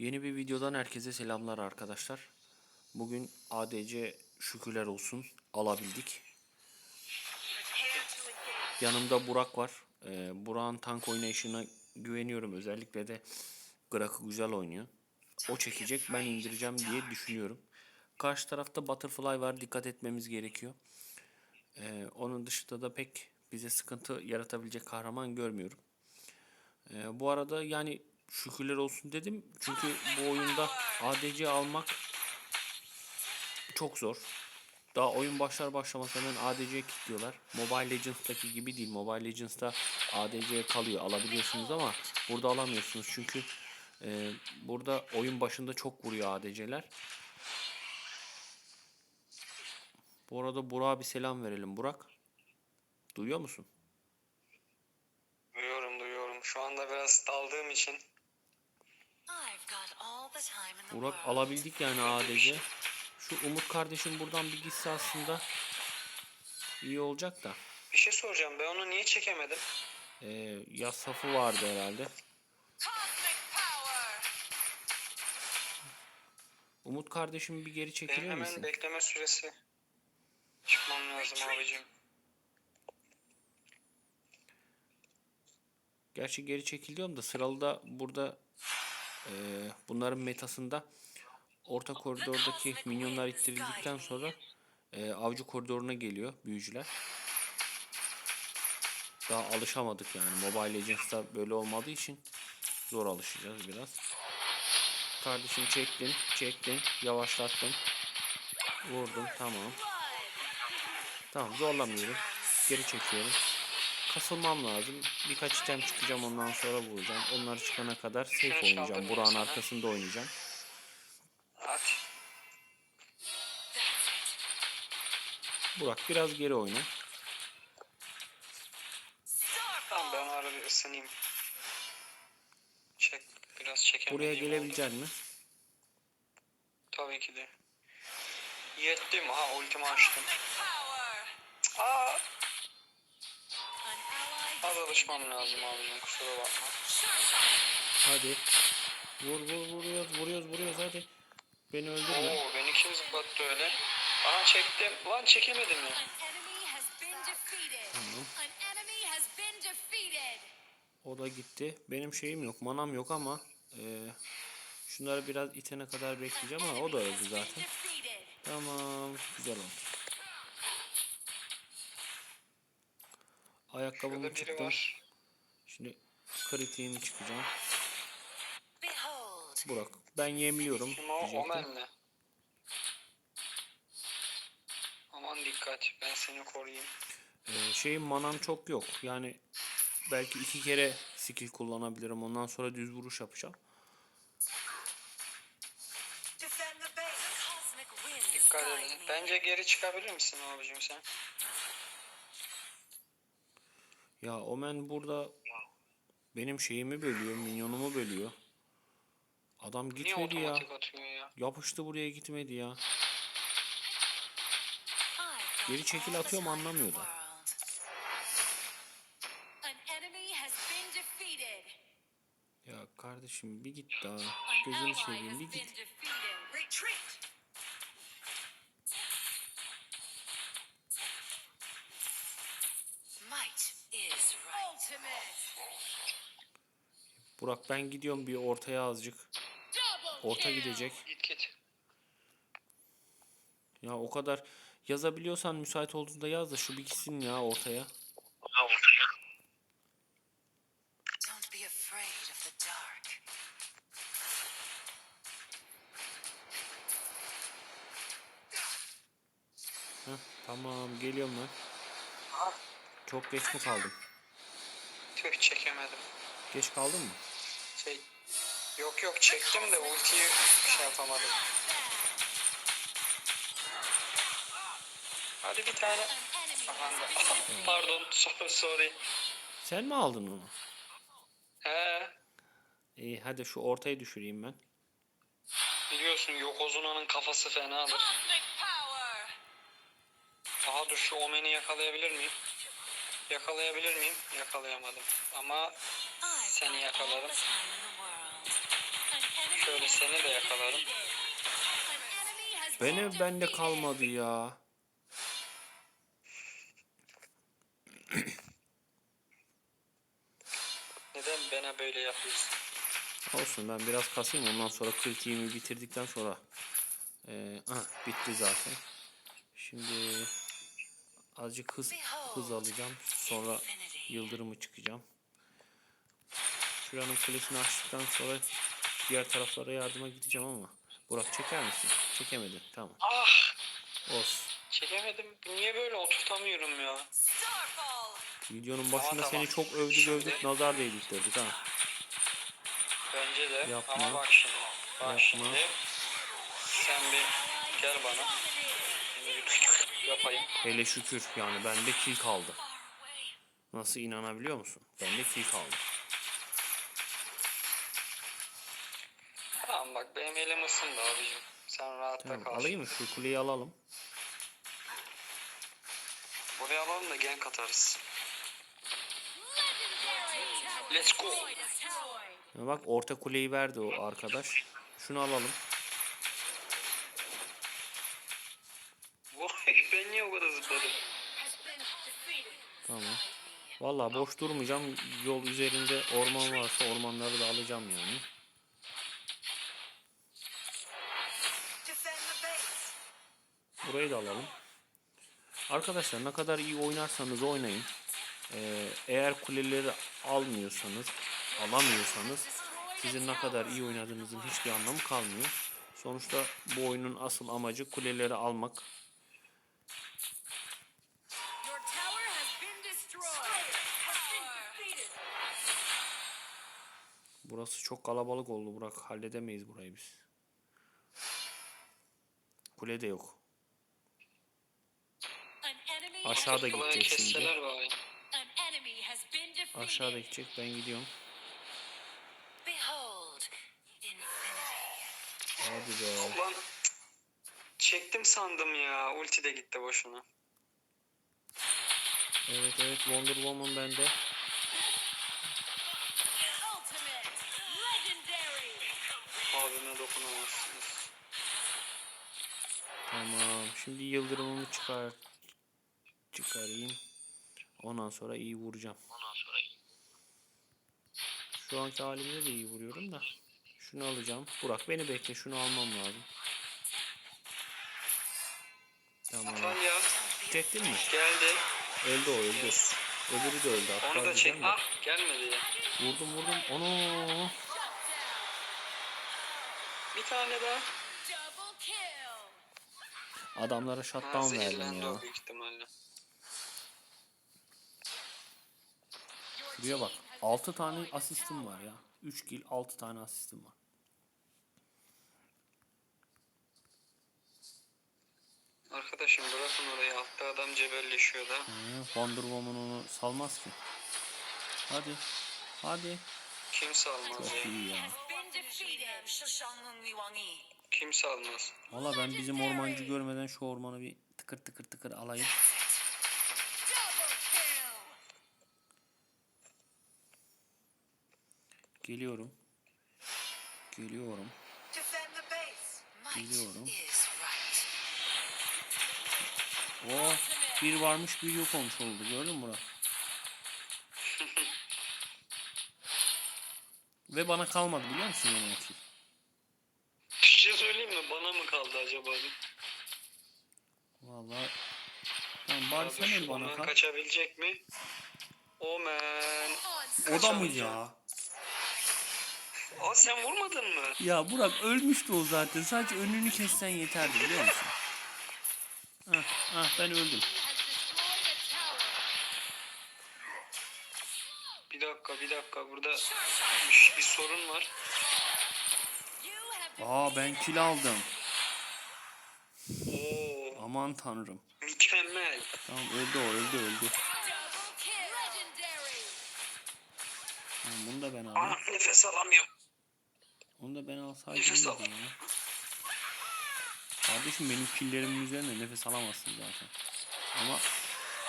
Yeni bir videodan herkese selamlar arkadaşlar. Bugün ADC şükürler olsun alabildik. Yanımda Burak var. Ee, Burak'ın tank oynayışına güveniyorum. Özellikle de Grak'ı güzel oynuyor. O çekecek ben indireceğim diye düşünüyorum. Karşı tarafta Butterfly var. Dikkat etmemiz gerekiyor. Ee, onun dışında da pek bize sıkıntı yaratabilecek kahraman görmüyorum. Ee, bu arada yani şükürler olsun dedim. Çünkü bu oyunda ADC almak çok zor. Daha oyun başlar başlamaz hemen ADC'ye kilitliyorlar. Mobile Legends'taki gibi değil. Mobile Legends'ta ADC'ye kalıyor. Alabiliyorsunuz ama burada alamıyorsunuz. Çünkü e, burada oyun başında çok vuruyor ADC'ler. Bu arada Burak'a bir selam verelim. Burak. Duyuyor musun? Duyuyorum duyuyorum. Şu anda biraz daldığım için Burak alabildik yani ADC. Şu Umut kardeşim buradan bir gitse aslında iyi olacak da. bir şey soracağım. Ben onu niye çekemedim? Ee, yaz safı vardı herhalde. Umut kardeşim bir geri Benim çekilir hemen misin? bekleme süresi çıkmam lazım abicim. Gerçi geri çekiliyorum da sıralı da burada e, bunların metasında orta koridordaki minyonlar ittirildikten sonra e, avcı koridoruna geliyor büyücüler. Daha alışamadık yani. Mobile Legends'ta böyle olmadığı için zor alışacağız biraz. Kardeşim çektin, çektin, yavaşlattın. Vurdum, tamam. Tamam zorlamıyorum. Geri çekiyorum. Kasılmam lazım. Birkaç item çıkacağım ondan sonra vuracağım. Onlar çıkana kadar safe oynayacağım. Burak'ın arkasında oynayacağım. Burak biraz geri oyna. Tamam ben o ara bir ısınayım. Çek. Biraz çekemedim. Buraya gelebilecek mi? Tabii ki de. Yettim ha ultimi açtım. Az alışmam lazım abicim kusura bakma. Hadi. Vur vur vuruyoruz vuruyoruz vuruyoruz hadi. Beni öldürme. Oo beni kim zıplattı öyle? Aha çektim. Lan çekemedim ya. Tamam. O da gitti. Benim şeyim yok. Manam yok ama e, şunları biraz itene kadar bekleyeceğim ama o da öldü zaten. Tamam. Güzel oldu. Ayakkabımı çıktım. var. Şimdi kritiğimi çıkacağım. Behold, Burak ben yemliyorum. Omen'le. Aman dikkat. Ben seni koruyayım. Ee, şeyim manam çok yok. Yani belki iki kere skill kullanabilirim. Ondan sonra düz vuruş yapacağım. Dikkat edin. Bence geri çıkabilir misin abicim sen? Ya Omen burada benim şeyimi bölüyor, minyonumu bölüyor. Adam Niye gitmedi ya. otomatik atıyor ya? Yapıştı buraya gitmedi ya. Geri çekil atıyorum, anlamıyor da. Ya kardeşim bir git daha. Gözünü seveyim bir git. Burak ben gidiyorum bir ortaya azıcık. Orta gidecek. Git git. Ya o kadar yazabiliyorsan müsait olduğunda yaz da şu bir gitsin ya ortaya. Heh, tamam geliyorum ben. Çok geç mi kaldım? Tüh çekemedim. Geç kaldın mı? Şey. Yok yok çektim de ultiyi şey yapamadım. Hadi bir tane. Aha, Pardon so- sorry. Sen mi aldın onu? He. İyi hadi şu ortayı düşüreyim ben. Biliyorsun Yokozuna'nın kafası fenadır. Cosmic power. Aha dur şu Omen'i yakalayabilir miyim? Yakalayabilir miyim? Yakalayamadım. Ama Seni enemy Şöyle seni de yakalarım. Beni bende kalmadı ya. Neden bana böyle yapıyorsun? Olsun ben biraz kasayım ondan sonra kritiğimi bitirdikten sonra ee, ah, bitti zaten. Şimdi azıcık hız hız alacağım. Sonra yıldırımı çıkacağım. Şuranın kulesini açtıktan sonra diğer taraflara yardıma gideceğim ama Burak çeker misin? Çekemedin. Tamam. Ah! Olsun. Çekemedim. Niye böyle oturtamıyorum ya? Videonun başında Tamam, seni tamam. çok övdük Şimdi- övdük nazar değdirdik ha. Bence de. Yapma. Ama bak şimdi. Bak Yapma. şimdi. Sen bir gel bana. Yapayım. Hele şükür yani bende kill kaldı. Nasıl inanabiliyor musun? Bende kill kaldı. Elim ısındı abicim. Sen rahatta Tamam, kal. alayım mı? Şu kuleyi alalım. Buraya alalım da gank atarız. Let's go. Ya bak orta kuleyi verdi o arkadaş. Şunu alalım. Vay ben niye o kadar zıpladım? Tamam. Vallahi boş durmayacağım. Yol üzerinde orman varsa ormanları da alacağım yani. Burayı da alalım. Arkadaşlar ne kadar iyi oynarsanız oynayın. Ee, eğer kuleleri almıyorsanız, alamıyorsanız sizin ne kadar iyi oynadığınızın hiçbir anlamı kalmıyor. Sonuçta bu oyunun asıl amacı kuleleri almak. Burası çok kalabalık oldu Burak. Halledemeyiz burayı biz. Kule de yok. Aşağıda gidecek şimdi. Aşağıda gidecek. Ben gidiyorum. Hadi be. Ulan çektim sandım ya. Ulti de gitti boşuna. Evet evet Wonder Woman bende. Abime dokunamazsınız. Tamam. Şimdi yıldırımımı çıkar çıkarayım. Ondan sonra iyi vuracağım. Şu anki halimde de iyi vuruyorum da. Şunu alacağım. Burak beni bekle. Şunu almam lazım. Tamam. Çektin mi? geldi. Öldü o öldü. Öbürü de öldü. Hatta Onu da çek. Ah gelmedi ya. Vurdum vurdum. Onu. Bir tane daha. Adamlara shutdown verdim zehirlendi ya. o büyük ihtimalle. Şuraya bak. 6 tane asistim var ya. 3 kill 6 tane asistim var. Arkadaşım bırakın orayı. Altta adam cebelleşiyor da. Ee, Wonder Woman onu salmaz ki. Hadi. Hadi. Kimse almaz Çok ya. iyi ya. Been defeated! Shishang Liwangi! Kimse almaz. Valla ben bizim ormancı görmeden şu ormanı bir tıkır tıkır tıkır alayım. Double kill! Geliyorum. Geliyorum. Geliyorum. is right. O bir varmış bir yok olmuş oldu. Gördün mü Burak? Ve bana kalmadı biliyor musun yine o kill? Bir şey söyleyeyim mi? Bana mı kaldı acaba? Valla. Tamam bari sen bana kal. kaçabilecek mi? Omen. O da mı ya? Aa sen vurmadın mı? Ya Burak ölmüştü o zaten. Sadece önünü kessen yeterdi biliyor musun? Ah, ah ben öldüm. Bir dakika bir dakika burada bir, bir sorun var. Aa ben kill aldım. Oo Aman tanrım. mükemmel. Tamam öldü o öldü öldü. Tamam bunu da ben aldım. Aa nefes alamıyorum. Onu da ben alsaydım Nefes al. ya. Kardeşim benim killerimin üzerine nefes alamazsın zaten. Ama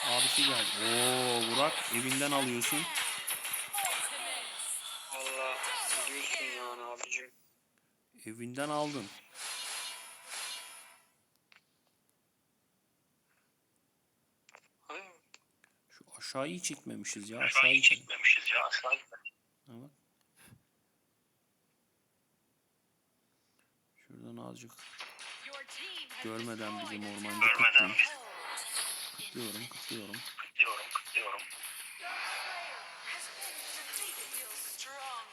abisi geldi. Oo Burak evinden alıyorsun. Valla biliyorsun yani abicim. Evinden aldın. Şu aşağıyı çekmemişiz ya. Aşağıyı çek. Çekmemişiz ya aşağı Evet. Azıcık görmeden bizim. Kıtlıyorum, kıtlıyorum. Diyorum, diyorum. Feel strong.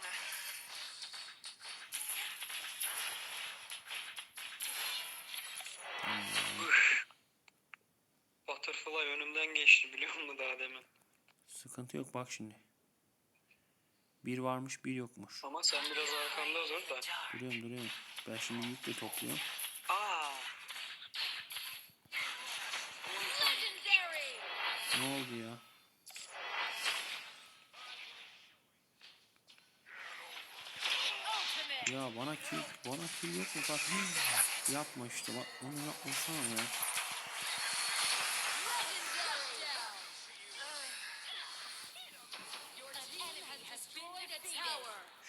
Butterfly önümden geçti biliyor musun daha demin? Sıkıntı yok bak şimdi. Bir varmış, bir yokmuş. Ama sen biraz arkamda dur da. Duruyorum, duruyorum. Ben şimdi yükle topluyorum. Aa. Ne oldu ya? Ya bana kill, bana kill yok mu? Bak yapma işte bak onu yapmasana ya.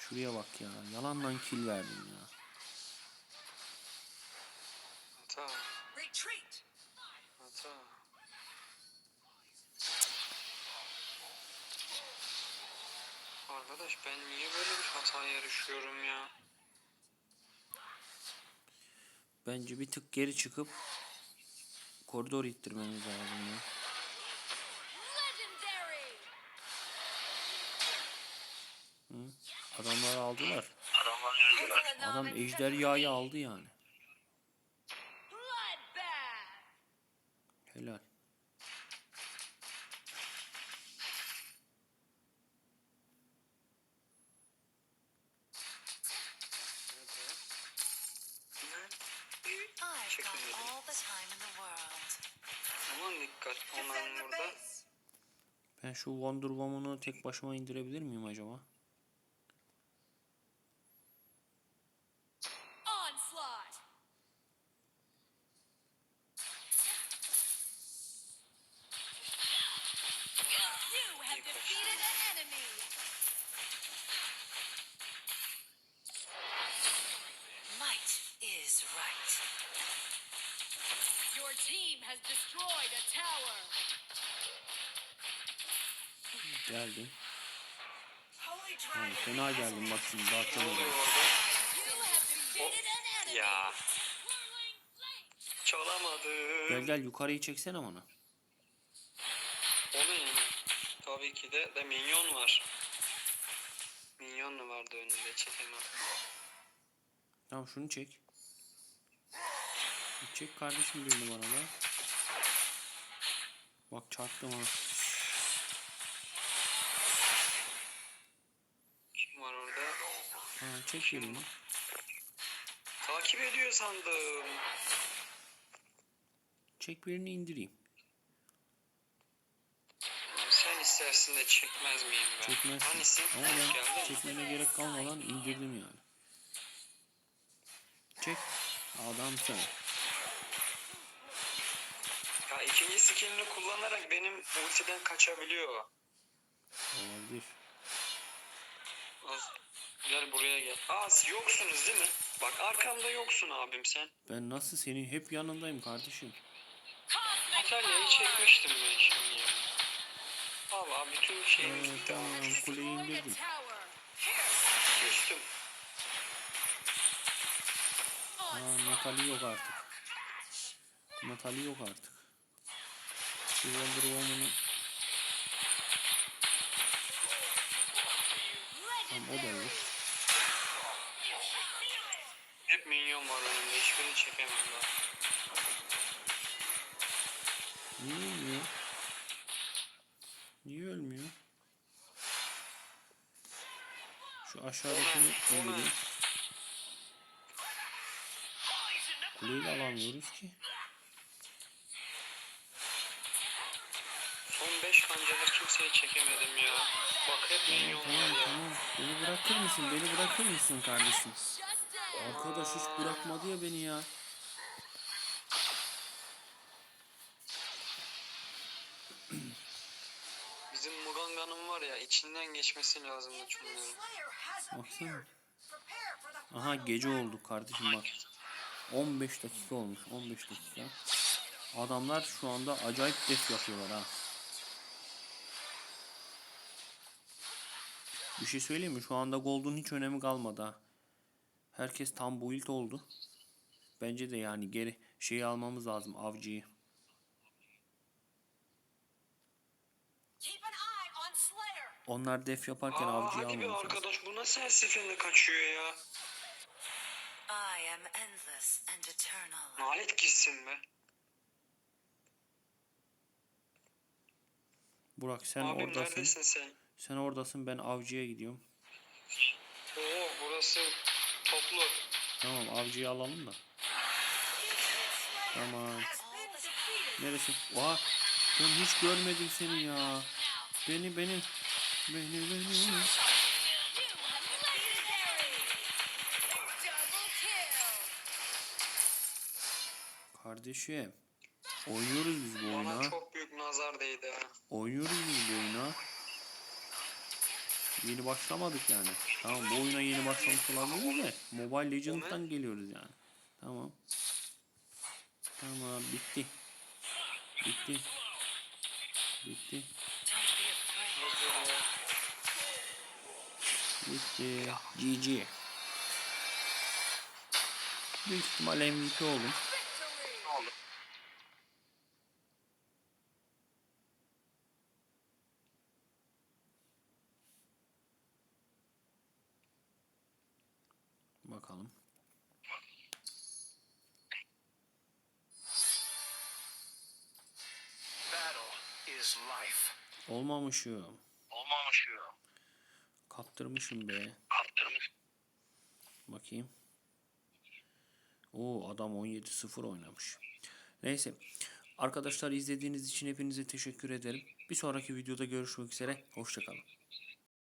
Şuraya bak ya. Yalandan kill verdim ya. Hata. Retreat. Hata. Arkadaş ben niye böyle bir hataya düşüyorum ya? Bence bir tık geri çıkıp koridor ittirmemiz lazım ya. Adamlar aldılar. Adamlar öldüler. Adam ejderhayı aldı yani. Helal. Ben şu Wonder Woman'u tek başıma indirebilir miyim acaba? Geldim. Yani fena geldim bak şimdi an enemy. Ya. Çalamadım. Gel gel yukarıyı çeksene bana. Tabii ki de de minyon var. Minyon mu vardı önünde çekemem. Tamam şunu çek. Çek kardeşim birini bana da. Bak çarptım ha. Kim var orada? Ha çek birini. Takip ediyor sandım. Çek birini indireyim. Sen istersin de çekmez miyim ben? Çekmezsin. Hangisi? Ama ben çekmene gerek kalmadan indirdim yani. Çek. Adamsın. Ya ikinci skillini kullanarak benim ultiden kaçabiliyor. Olabilir. Gel buraya gel. Aa yoksunuz değil mi? Bak arkamda yoksun abim sen. Ben nasıl senin hep yanındayım kardeşim. İtalya'yı çekmiştim ben şimdi ya. Allah bütün şeyimi Evet, gitti. tamam kuleyi Destroyed a indirdim. Küstüm. Aa metali yok artık. Metali yok artık. Şu Wonder Woman'ı Tamam o da yok. Hep minyon var önümde. Hiçbirini çekemem daha. Niye ölmüyor? Niye ölmüyor? Şu aşağıdakini indireyim. Kuleyi de alamıyoruz ki. Son 5 kancadır kimseyi çekemedim ya. Bak hep minyon Tamam ya. tamam. Beni bırakır mısın? Beni bırakır mısın kardeşim? Arkadaş hiç bırakmadı ya beni ya. Bizim Muganga'nın var ya içinden geçmesi lazım bu şunların. Baksana. Prepare for the Aha gece oldu kardeşim bak. 15 dakika olmuş. 15 dakika. Adamlar şu anda acayip def yapıyorlar ha. Bir şey söyleyeyim mi? Şu anda Gold'un hiç önemi kalmadı ha. Herkes tam build oldu. Bence de yani geri şeyi almamız lazım avcıyı. Onlar def yaparken Aa, avcıyı hadi bir almamız lazım. arkadaş bu nasıl her seferinde kaçıyor ya? I am endless and eternal. Nalet gitsin be. Burak sen Abim oradasın. neredesin sen? Sen oradasın ben avcıya gidiyorum. Oo burası toplu. Tamam avcıyı alalım da. Tamam. Neresi? Oha. Ben hiç görmedim seni ya. Beni beni. Beni beni. Kardeşim. Oynuyoruz biz bu Bana oyuna. çok büyük nazar değdi. Oynuyoruz biz bu oyuna. Yeni başlamadık yani. Tamam bu oyuna yeni başlamış olabiliriz de. Mobile Legends'tan geliyoruz yani. Tamam. Tamam bitti. Bitti. Bitti. Bitti. GG. Büyük ihtimal MVP oldum. Bakalım. Olmamışım. Olmamışım. Kaptırmışım be. Kaptırmış. Bakayım. Oo adam 17-0 oynamış. Neyse. Arkadaşlar izlediğiniz için hepinize teşekkür ederim. Bir sonraki videoda görüşmek üzere. Hoşçakalın.